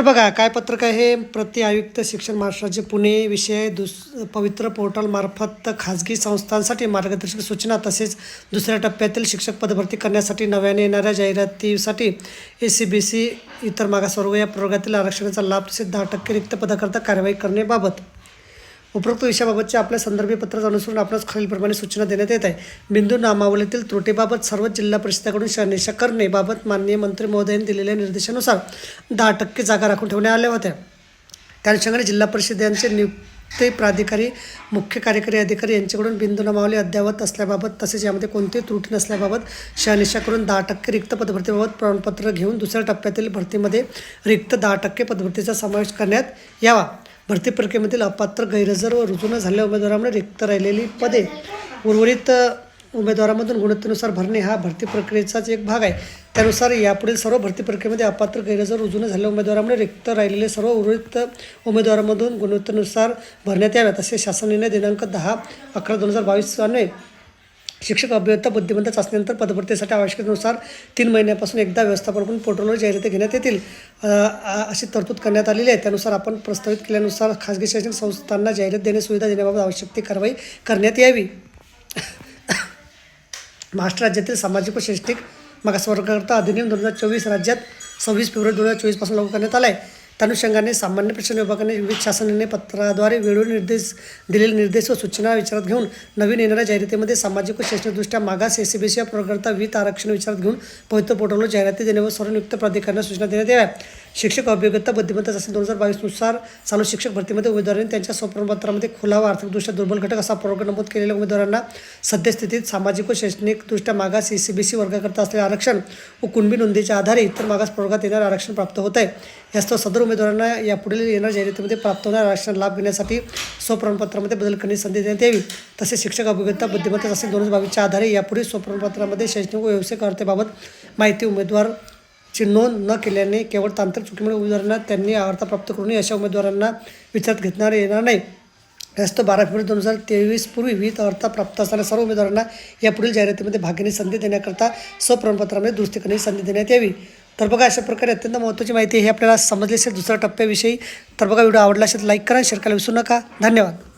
तर बघा काय पत्रक आहे? प्रति आयुक्त शिक्षण महाराष्ट्राचे पुणे विषय दुस पवित्र पोर्टलमार्फत खाजगी संस्थांसाठी मार्गदर्शक सूचना तसेच दुसऱ्या टप्प्यातील शिक्षक पदभरती करण्यासाठी नव्याने येणाऱ्या जाहिरातीसाठी ए सी बी सी इतर मागासवर्ग या प्रवर्गातील आरक्षणाचा लाभ तसेच दहा टक्के रिक्त पदाकरता कारवाई करण्याबाबत. उपरोक्त विषयाबाबतच्या आपल्या संदर्भी पत्रात अनुसरून आपणास खालीलप्रमाणे सूचना देण्यात येत आहे. बिंदू नामावलीतील त्रुटीबाबत सर्व जिल्हा परिषदेकडून शनिशा करणेबाबत माननीय मंत्री महोदयांनी दिलेल्या निर्देशानुसार दहा टक्के जागा राखून ठेवण्यात आल्या होत्या. त्या अनुषंगाने जिल्हा परिषदांचे नियुक्ती प्राधिकारी मुख्य कार्यकारी अधिकारी यांच्याकडून बिंदू नामावली अद्ययावत असल्याबाबत तसेच यामध्ये कोणतीही त्रुटी नसल्याबाबत शहानिशा करून दहा टक्के रिक्त पदभरतीबाबत प्रमाणपत्र घेऊन दुसऱ्या टप्प्यातील भरतीमध्ये रिक्त दहा टक्के पदभरतीचा समावेश करण्यात यावा. भरती प्रक्रियेमधील अपात्र गैरहजर व रुजू न झालेल्या उमेदवारामुळे रिक्त राहिलेली पदे उर्वरित उमेदवारामधून गुणवत्तेनुसार भरणे हा भरती प्रक्रियेचाच एक भाग आहे. त्यानुसार यापुढील सर्व भरती प्रक्रियेमध्ये अपात्र गैरहजर रुजू न झालेल्या उमेदवारामुळे रिक्त राहिलेले सर्व उर्वरित उमेदवारांमधून गुणवत्तेनुसार भरण्यात याव्यात असे शासन निर्णय दिनांक दहा अकरा दोन हजार बावीस अन्वये शिक्षक अभियंता बुद्धिमत्ता चाचणीनंतर पदभरतीसाठी आवश्यकतेनुसार तीन महिन्यापासून एकदा व्यवस्थापन पोर्टलवर जाहिराती घेण्यात येतील. अशी तरतूद करण्यात आलेली आहे. त्यानुसार आपण प्रस्तावित केल्यानुसार खाजगी शैक्षणिक संस्थांना जाहिरात देणे सुविधा देण्याबाबत आवश्यक ती कारवाई करण्यात यावी. महाराष्ट्र राज्यातील सामाजिक व शैक्षणिक मागासवर्गकर्ता अधिनियम दोन हजार चोवीस राज्यात सव्वीस फेब्रुवारी दोन हजार चोवीसपासून लागू करण्यात आला आहे त्यानुषंगाने सामान्य प्रशासन विभागाने विविध शासनाने पत्राद्वारे वेळोवेळी निर्देश दिलेले निर्देश व सूचना विचारात घेऊन नवीन येणाऱ्या जाहिरातीमध्ये सामाजिक व शैक्षणिकदृष्ट्या मागास एस सी बी सी या प्रकरता वित आरक्षण विचारात घेऊन पवित्र पोर्टलवर जाहिराती देण्यावर सर्व नियुक्त प्राधिकरणाला सूचना देण्यात याव्या. शिक्षक अभियोग्यता बुद्धिमत्ता चाचणी दोन हजार बावीसनुसार चालू शिक्षक भरतीमध्ये उमेदवारांनी त्यांच्या स्वप्रमाणपत्रामध्ये खुला व आर्थिकदृष्ट्या दुर्बल घटक असा प्रवर्ग नमूद केलेल्या उमेदवारांना सद्यस्थितीत सामाजिक व शैक्षणिकदृष्ट्या मागास ई सी बी सी वर्गाकरता असलेले आरक्षण व कुणबी नोंदीच्या आधारे इतर मागास प्रवर्गात येणारे आरक्षण प्राप्त होत आहे. यास्तव सदर उमेदवारांना यापुढील येणाऱ्या जाहिरातीमध्ये प्राप्त होणाऱ्या आरक्षण लाभ घेण्यासाठी स्वप्रमाणपत्रामध्ये बदल करण्याची संधी देण्यात यावी. तसेच शिक्षक अभियोग्यता बुद्धिमत्ता चाचणी दोन हजार बावीसच्या आधारे यापुढील स्वप्रमाणपत्रामध्ये शैक्षणिक व व्यावसायिक अर्थेबाबत माहिती उमेदवार ची नोंद न केल्याने केवळ तांत्रिक चुकीमुळे उमेदवारांना त्यांनी अर्हता प्राप्त करून अशा उमेदवारांना विचारात घेणार येणार नाही. यास्तव बारा फेब्रुवारी दोन हजार तेवीस पूर्वी विविध अर्हता प्राप्त असणाऱ्या सर्व उमेदवारांना यापुढील जाहिरातीमध्ये भाग्याने संधी देण्याकरता स्वप्रमाणपत्रामध्ये दुरुस्ती करण्याची संधी देण्यात यावी. तर बघा अशा प्रकारे अत्यंत महत्त्वाची माहिती हे आपल्याला समजली असेल. दुसऱ्या टप्प्याविषयी तर बघा व्हिडिओ आवडला असेल तर लाईक करा शेअर करायला विसरू नका. धन्यवाद.